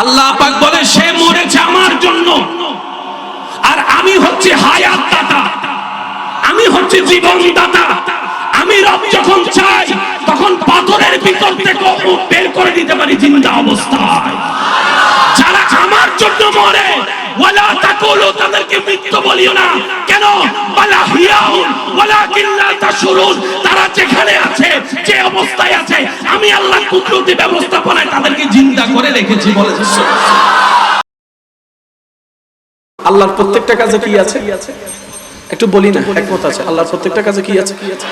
আল্লাহ পাক বলে, সে মরেছে আমার জন্য। আর আমি হচ্ছে হায়াত দাতা আমি হচ্ছে জীবন দাতা আমি রব যখন চাই, তখন পাথরের ভিতর থেকে বের করে দিতে পারি জিন্দা অবস্থায়। যারা আমার জন্য মরে, ওয়ালা তাকুলু, তাদেরকে মৃত্যু বলিও না। কেন? কিল্লা তাশুরুন তারা যেখানে আছে, যে অবস্থায় আছে, আমি আল্লাহ কুদরতি ব্যবস্থাপনায় তাদেরকে জিন্দা করে রেখেছি বলে আল্লাহর প্রত্যেকটা কাজে কি আছে? একটু বলি না, একমত আছে। আল্লাহর প্রত্যেকটা কাজে কি আছে কি আছে?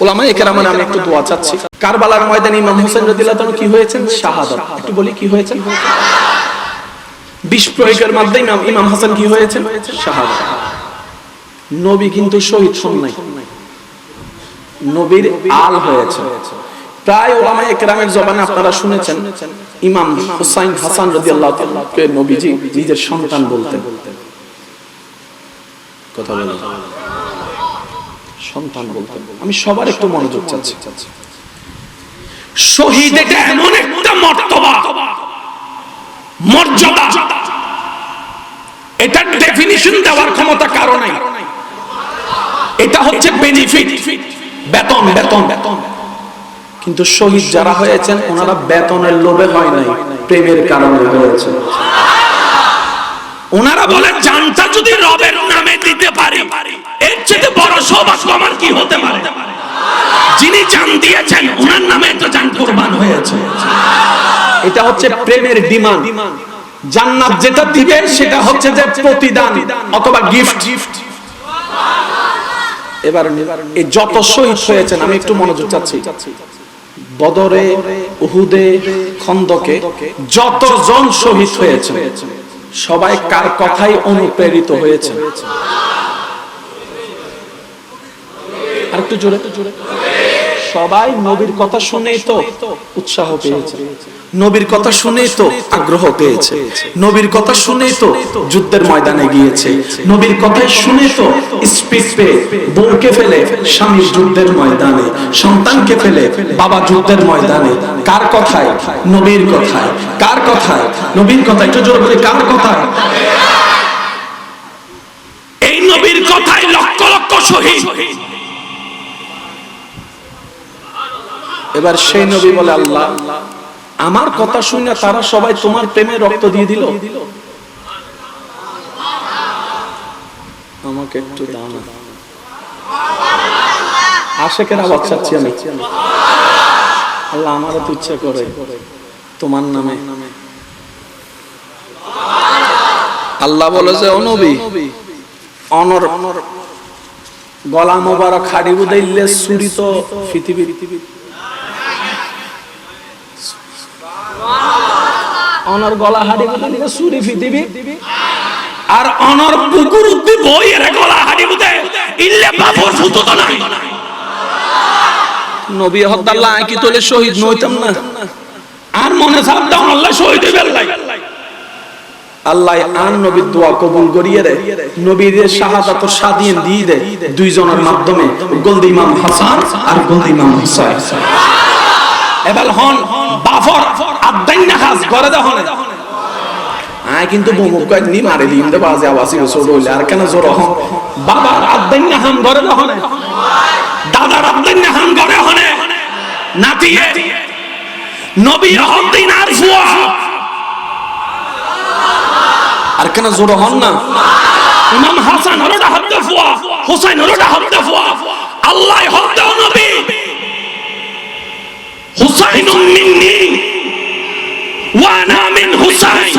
ওলামা আমি একটু দোয়া চাচ্ছি। কারবালার ময়দানে ইমাম হোসেন রাদিয়াল্লাহু তাআলা কি হয়েছেন? শাহাদাত। একটু বলি কি হয়েছেন? বিষ প্রয়োগের মাধ্যমে ইমাম হাসান কি হয়েছেন? শাহাদাত। নবী কিন্তু শহীদ হন নাই। নবীর আল হয়েছে। প্রায় ওলামা একরামের জবানে আপনারা শুনেছেন, ইমাম হুসাইন হাসান রাদিয়াল্লাহু তাআলা নবীজি নিজের সন্তান বলতেন। কথা বলেন। সন্তান বলতেন আমি সবার একটু মনোযোগ চাচ্ছি। শহীদ এটা এমন একটা মর্তবা। মর্যাদা। এটার ডেফিনিশন দেওয়ার ক্ষমতা কারও নাই। এটা হচ্ছে বেনিফিট বেতন বেতন। বেতন কিন্তু শহীদ যারা হয়েছেন ওনারা বেতনের লোভে হয় নাই প্রেমের কারণে হয়েছে। ওনারা বলেন জানটা যদি রবের নামে দিতে পারি এর চেয়ে বড় সৌভাগ্য আমার কি হতে পারে? যিনি জান দিয়েছেন, ওনার নামে তো জান কোরবান হয়েছে। এটা হচ্ছে প্রেমের ডিমান্ড। জান্নাত যেটা দিবে, সেটা হচ্ছে যে প্রতিদান অথবা গিফট এবার এই যত শহীদ হয়েছেন, আমি একটু মনোযোগ চাচ্ছি। বদরে, উহুদে, খন্দকে যতজন শহীদ হয়েছে সবাই কার কথাই অনুপ্রেরিত হয়েছে আর একটু জোরে। সবাই নবীর কথা শুনেই তো উৎসাহ পেয়েছে। নবীর কথা শুনেই তো আগ্রহ পেয়েছে। নবীর কথা শুনেই তো যুদ্ধের ময়দানে গিয়েছে। নবীর কথা শুনে তো স্পিড পেয়ে বউকে ফেলে স্বামী যুদ্ধের ময়দানে, সন্তানকে ফেলে বাবা যুদ্ধের ময়দানে। কার কথায়? নবীর কথায়। কার কথায়? নবীর কথা একটু জোর করে কার কথায়? এই নবীর কথায় লক্ষ লক্ষ শহীদ। এবার সেই নবী বলে আল্লাহ আমার কথা শুনে তারা সবাই তোমার প্রেমে রক্ত দিয়ে দিল? আমাকে একটু দাও না। আশেকের আওয়াজ চাচ্ছি আমি। আল্লাহ আমারও তো ইচ্ছা করে তোমার নামে। আল্লাহ বলে যে অনবী অনর অনর গলা মোবারক খাড়ি বুদাইলে সুরি তো পৃথিবী অনর গলা হাড়ি বুদাইলে সুরি পৃথিবী। আর অনর পুকুর উদ্দি বই এর গলা হাড়ি বুতে ইল্লে বাবর ফুতো তো নাই। নবী হদ্দাল্লাহ কি তোলে শহীদ নইতাম না। আর মনে সাবধান আল্লাহ শহীদ হইবে আল্লাহ আর নবীর দোয়া কবুল করিয়ে নবীর সাদিয়ে দিয়ে দুইজনের মাধ্যমে গলদি হাসান আর গলদি হুসাইন। এবার হন বাফর আদাইন না হাস করে দেখুন আয় কিন্তু বমুক নি মারে দিম দে বাজে আওয়াজি বসো রইলে আর কেন জোর হন বাবা আদাইন না হাম করে দেখুন দাদা আদাইন না হাম করে হনে নাতিয়ে নবী হদ্দিন আর ফুয়া। আর কেন জোর হন না? ইমাম হাসান হরটা হদ্দে ফুয়া, হুসাইন হরটা হদ্দে ফুয়া। আল্লাহ হদ্দে নবী। হুসাইন মিন্নি ওয়া আনা মিন হুসাইন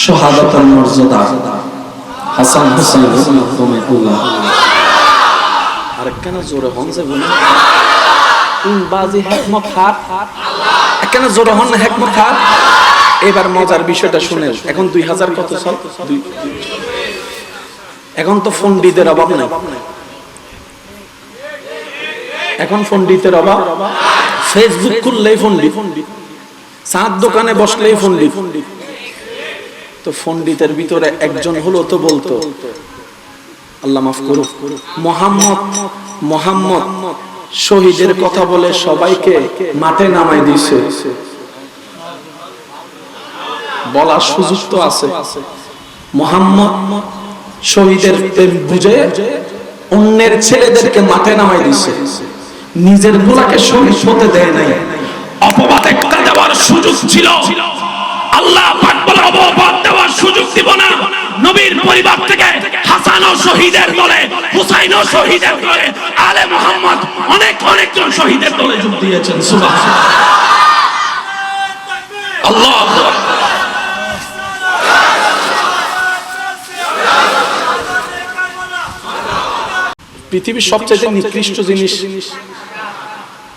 শাহাদাতার মর্যাদা হাসান হুসাইন রাহমাতুল্লাহ আর কেন জোরে হন যে বলে ইন বাজি হিকমত হাত কেন জোরে হন না হিকমত হাত এবার মজার বিষয়টা শুনে এখন দুই হাজার কত সাল এখন তো ফন্ডিতের অভাব নাই এখন ফন্ডিতের অভাব ফেসবুক খুললেই ফন্ডিত চাঁদ দোকানে বসলেই ফন্ডিত তো ফন্ডিতের ভিতরে একজন হলো তো বলতো, আল্লাহ মাফ করুক, মোহাম্মদ মোহাম্মদ, শহীদের কথা বলে সবাইকে মাঠে নামাই দিছে বলার সুযোগ তো আছে। মোহাম্মদ শহীদের প্রেম বুঝে অন্যের ছেলেদেরকে মাঠে নামাই দিছে নিজের গুলাকে শহীদ হতে দেয় নাই। অপবাদ একটা দেওয়ার সুযোগ ছিল। আল্লাহ পাক বলে অপবাদ দেওয়ার সুযোগ দিব না। নবীর পরিবার থেকে হাসান ও শহীদের দলে হুসাইন ও শহীদের দলে আলে মোহাম্মদ অনেক অনেকজন শহীদের দলে যোগ দিয়েছেন। সুবহানাল্লাহ। আল্লাহ আকবার। পৃথিবীর সবচেয়ে নিকৃষ্ট জিনিস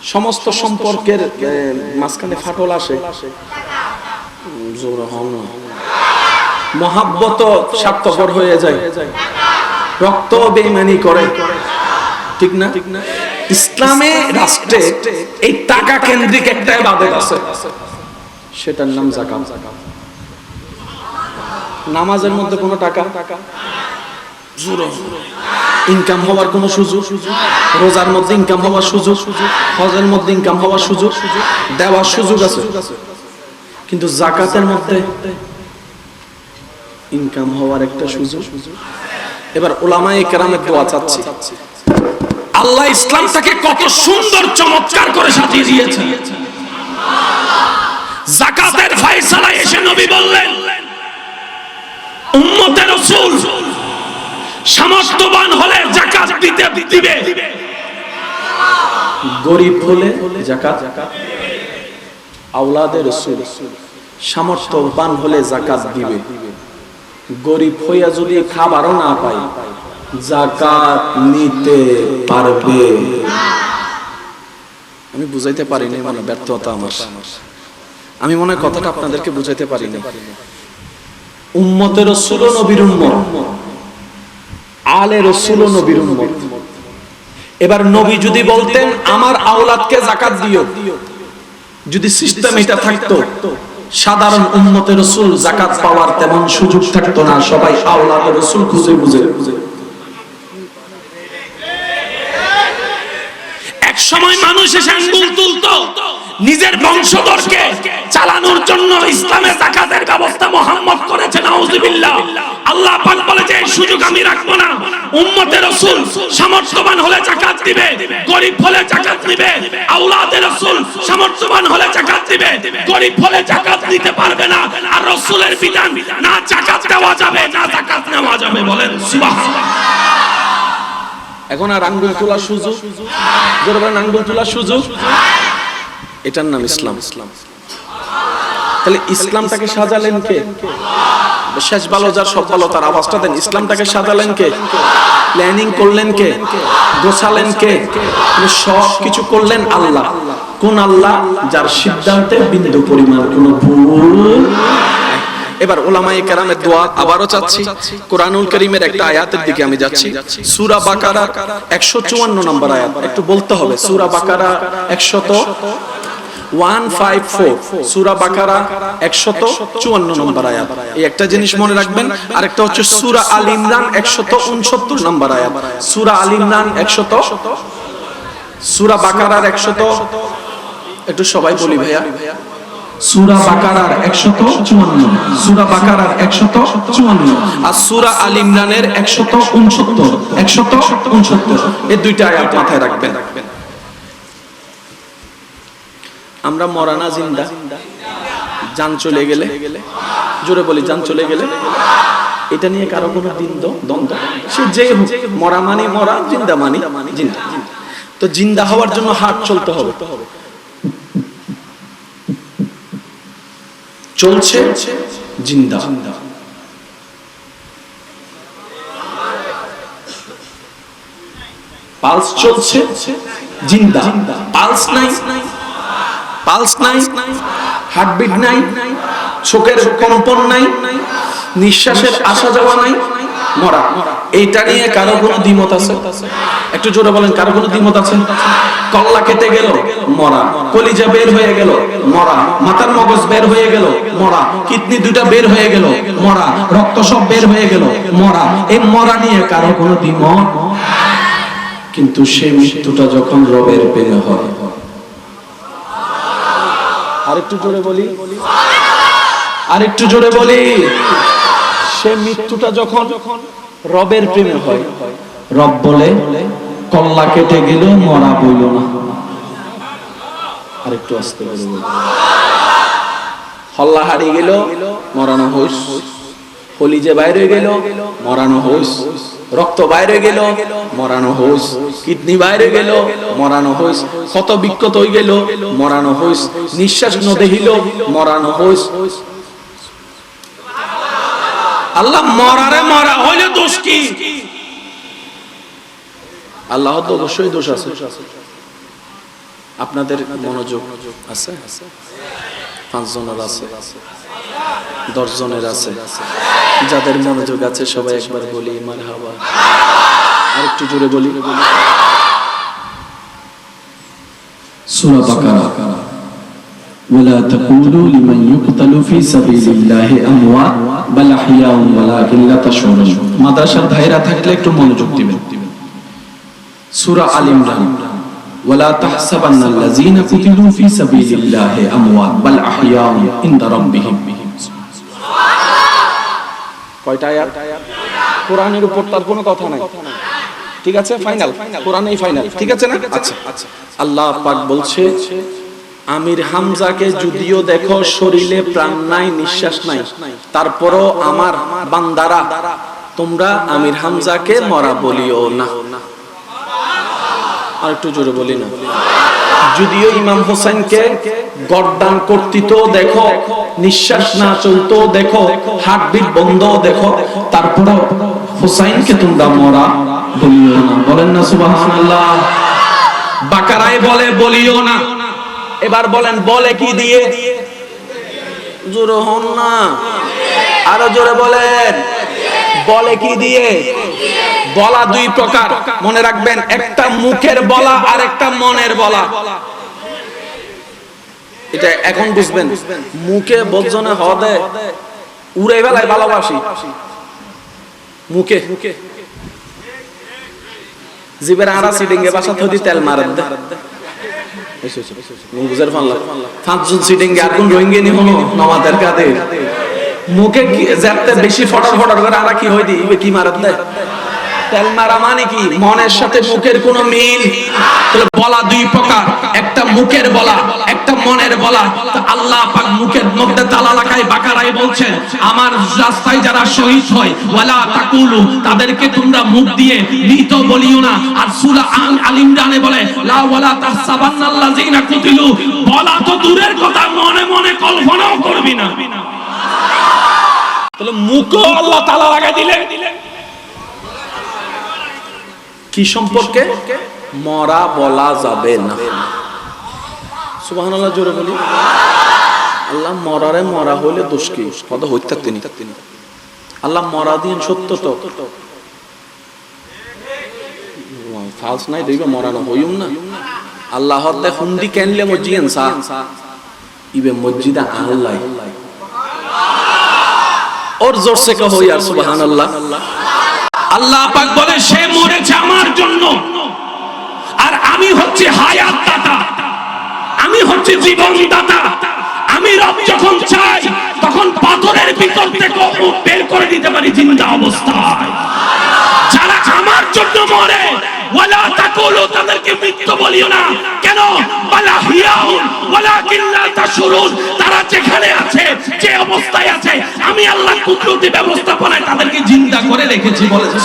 সমস্ত সম্পর্কের মাঝখানে ফাটল আসে। জোরে। মহাব্বত স্বার্থপর হয়ে যায়। রক্ত বেইমানি করে। ঠিক না? ঠিক না ইসলামে রাষ্ট্রে এই টাকা কেন্দ্রিক একটা ইবাদত আছে। সেটার নাম জাকাত। নামাজের মধ্যে কোনো টাকা? টাকা ইনকাম হওয়ার কোনো সুযোগ, রোজার মধ্যে ইনকাম হওয়ার সুযোগ, হজের মধ্যে ইনকাম হওয়ার সুযোগ, দেওয়ার সুযোগ আছে। কিন্তু জাকাতের মধ্যে ইনকাম হওয়ার একটা সুযোগ। এবার ওলামায়ে কেরামের দোয়া চাচ্ছি। আল্লাহ ইসলামটাকে কত সুন্দর চমৎকার করে সাজিয়ে দিয়েছেন জাকাতের ফয়সালা এসে নবী বললেন, উম্মতের রাসূল সামর্থ্যবান হলে জাকাত দিতে দিবে। গরিব হলে জাকাত আওলাদের রসুল, সামর্থ্যবান হলে জাকাত দিবে। গরিব হইয়া যদি খাবারও না পাই জাকাত নিতে পারবে। আমি বুঝাইতে পারিনি মানে ব্যর্থতা আমার। আমি মনে কথাটা আপনাদেরকে বুঝাইতে পারিনি। উম্মতের রসুল নবীর উম্মত। আলে রসুল ও নবীর এবার নবী যদি বলতেন, আমার আওলাদকে জাকাত দিও। যদি সিস্টেম এটা থাকতো, সাধারণ উম্মতের রসুল জাকাত পাওয়ার তেমন সুযোগ থাকতো না, সবাই আওলাদের রসুল খুঁজে বুঝে। এক সময় মানুষ এসে আঙ্গুল নিজের বংশধরকে চালানোর জন্য ইসলামে জাকাতের ব্যবস্থা মোহাম্মদ করেছে, নাউজুবিল্লাহ। আল্লাহ পাক সুযোগ আমি রাখব না। উম্মতের রাসূল সামর্থ্যবান হলে জাকাত দিবে, গরিব হলে জাকাত দিবে আওলাদের রাসূল সামর্থ্যবান হলে জাকাত দিবে, গরিব হলে জাকাত দিতে পারবে না। আর রাসূলের বিধান, না জাকাত দেওয়া যাবে, না জাকাত নেওয়া যাবে বলেন, সুবহানাল্লাহ। এখন আর আঙ্গুল তোলার সুযোগ? জোরে বলেন, আঙ্গুল তোলার সুযোগ? এটার নাম ইসলাম ইসলাম। তাহলে ইসলামটাকে সাজালেন কে? শেষ ভালো যার সব ভালো তার আওয়াজটা দেন, ইসলামটাকে সাজালেন কে? প্ল্যানিং করলেন কে? গোছালেন কে? মানে সব কিছু করলেন আল্লাহ। কোন আল্লাহ যার সিদ্ধান্তে বিন্দু পরিমাণ কোনো ভুল এবার ওলামাই কেরামের দোয়া আবারও চাচ্ছি। কোরআনুল করিমের একটা আয়াতের দিকে আমি যাচ্ছি। সুরা বাকারা 154 নম্বর আয়াত। একটু বলতে হবে, সুরা বাকারা 100 154 সূরা বাকারা 154 নম্বর আয়াত। এই একটা জিনিস রাখবেন, আরেকটা হচ্ছে সূরা আল ইমরান 169 নম্বর আয়াত। সূরা আল ইমরান 100 সূরা বাকারার 100 একটু সবাই বলি ভাইয়া। সূরা বাকারার 154 সূরা বাকারার 154 আর সূরা আল ইমরানের 169 169 এই দুইটা আয়াত মাথায় রাখবেন। আমরা মরানা জিন্দা। যান চলে গেলে। জোরে বলি, যান চলে গেলে। এটা নিয়ে কারও কোনো দ্বন্দ্ব দ্বন্দ্ব সে যে মরা মানি মরা, জিন্দা মানি জিন্দা। তো জিন্দা হওয়ার জন্য হাট চলতে হবে। চলছে জিন্দা। পালস চলছে জিন্দা। পালস নাই পালস নাই, হার্টবিট নাই, চোখের কম্পন নাই, নিঃশ্বাসের আসা যাওয়া নাই, মরা। এইটা নিয়ে কারও কোনো দ্বিমত আছে? একটু জোরে বলেন, কারও কোনো দ্বিমত আছে? কল্লা কেটে গেল, মরা। কলিজা বের হয়ে গেল, মরা। মাথার মগজ বের হয়ে গেল, মরা। কিডনি দুটা বের হয়ে গেল, মরা। রক্ত সব বের হয়ে গেল, মরা। এই মরা নিয়ে কারও কোনো দ্বিমত? কিন্তু সেই মৃত্যুটা যখন রবের প্রেমে হয় আরেকটু জোরে বলি। আরেকটু জোরে বলি। সে মৃত্যুটা যখন যখন রবের প্রেমে হয়, রব বলে, কল্লা কেটে গেল মরা বইল না। আরেকটু আসতে হল্লা হারিয়ে গেল মরানো হইস। কলিজে বাইরে গেল, মরানো হইস রক্ত বাইরে গেল, মরানো হইস কিডনি বাইরে গেল, মরানো হইস ক্ষত বিক্ষত হয়ে গেল, মরানো হইস নিঃশ্বাস ন দেহিল, মরানো হইস আল্লাহ মরারে মরা হইলে দোষ কি? আল্লাহ তো অবশ্যই দোষ আছে। আপনাদের মনোযোগ আছে? পাঁচ জনের আছে দশ জনের আছে যাদের মনোযোগ আছে সবাই একবার বলি মার হাওয়া আর একটু জোরে বলি سورة بقرة ولا تقولوا لمن يقتل في سبيل الله أموات بل أحياء ولكن لا تشعرون মাদ্রাসার ভাইরা থাকলে একটু মনোযোগ দিবেন সূরা আল ইমরান ولا تحسبن الذين قتلوا في سبيل الله أموات بل أحياء عند ربهم কয়টা আয়াত কোরআনের উপর তার কোনো কথা নাই ঠিক আছে ফাইনাল কোরআনেই ফাইনাল ঠিক আছে না আচ্ছা আচ্ছা আল্লাহ পাক বলছে আমির হামজাকে যদিও দেখো শরীরে প্রাণ নাই নিঃশ্বাস নাই তারপরও আমার বান্দারা তোমরা আমির হামজাকে মরা বলিও না আর একটু জোরে বলি না। যদিও ইমাম হোসেনকে গর্দান কর্তৃত দেখো নিঃশ্বাস না চলতো দেখো হার্টবিট বন্ধ দেখো তারপরে হোসাইনকে তোমরা মরা বলিও না। বলেন না সুবহানাল্লাহ। বাকারায় বলে বলিও না। এবার বলেন বলে কি দিয়ে? জোরে হন না। আরও জোরে বলেন। বলে কি দিয়ে? বলা দুই প্রকার। মনে রাখবেন, একটা মুখের বলা আর একটা মনের বলা। এটা এখন বুঝবেন, মুখে বজ্জনে হদে উড়ে বেলায় ভালোবাসি। মুখে। জিবের আড়া সিডিংয়ে বাসা থদি তেল মারেন মুখে বেশি ফটর ফটর করে আরা কি হই দি? ইবে কি মারাত দেয় তেল মারা মানে কি? মনের সাথে মুখের মিল? তাহলে বলা দুই প্রকার। একটা মুখের বলা, একটা মনের বলা। আল্লাহ পাক মুখের মধ্যে তালা লাগায় বাকারাই আমার রাস্তায় যারা শহীদ হয়, ওয়ালা তাকুলু, তাদেরকে তোমরা মুখ দিয়ে মৃত বলিও না। আর সূরা আন আল ইমরানে বলে, লা ওয়ালা কুতিলু। বলা তো দূরের কথা, মনে মনে কল্পনাও করবি না। তাহলে মুখও আল্লাহ তালা লাগাই দিলেন। কি সম্পর্কে? মরা বলা যাবে না। সুবহানাল্লাহ জোরে বলি। আল্লাহ মরারে মরা হইলে দোষ কি? কথা হইতে তিনি আল্লাহ মরা দিন সত্য তো। ফালস নাই দেবে মরানো হইম না। আল্লাহ হতে হুন্ডি কেনলে মসজিদ সা ইবে মসজিদে আল্লাহ ওর জোর সে কহো ইয়ার সুবহানাল্লাহ। আল্লাহ পাক বলে, সে মরেছে আমার জন্য। আর আমি হচ্ছে হায়াত দাতা। আমি হচ্ছে জীবন দাতা। আমি রব যখন চাই তখন পাথরের ভিতর থেকে বের করে দিতে পারি জিন্দা অবস্থায়। যারা আমার জন্য মরে, ওয়ালা তাকুলু, তাদেরকে মৃত্যু বলিও না। কেন? ওয়ালা হিয়াউন, ওয়ালাকিন লা তাশুরুন। তারা যেখানে আছে, যে অবস্থায় আছে, আমি আল্লাহ কুদরতি ব্যবস্থাপনায় তাদেরকে জিন্দা করে রেখেছি বলেছে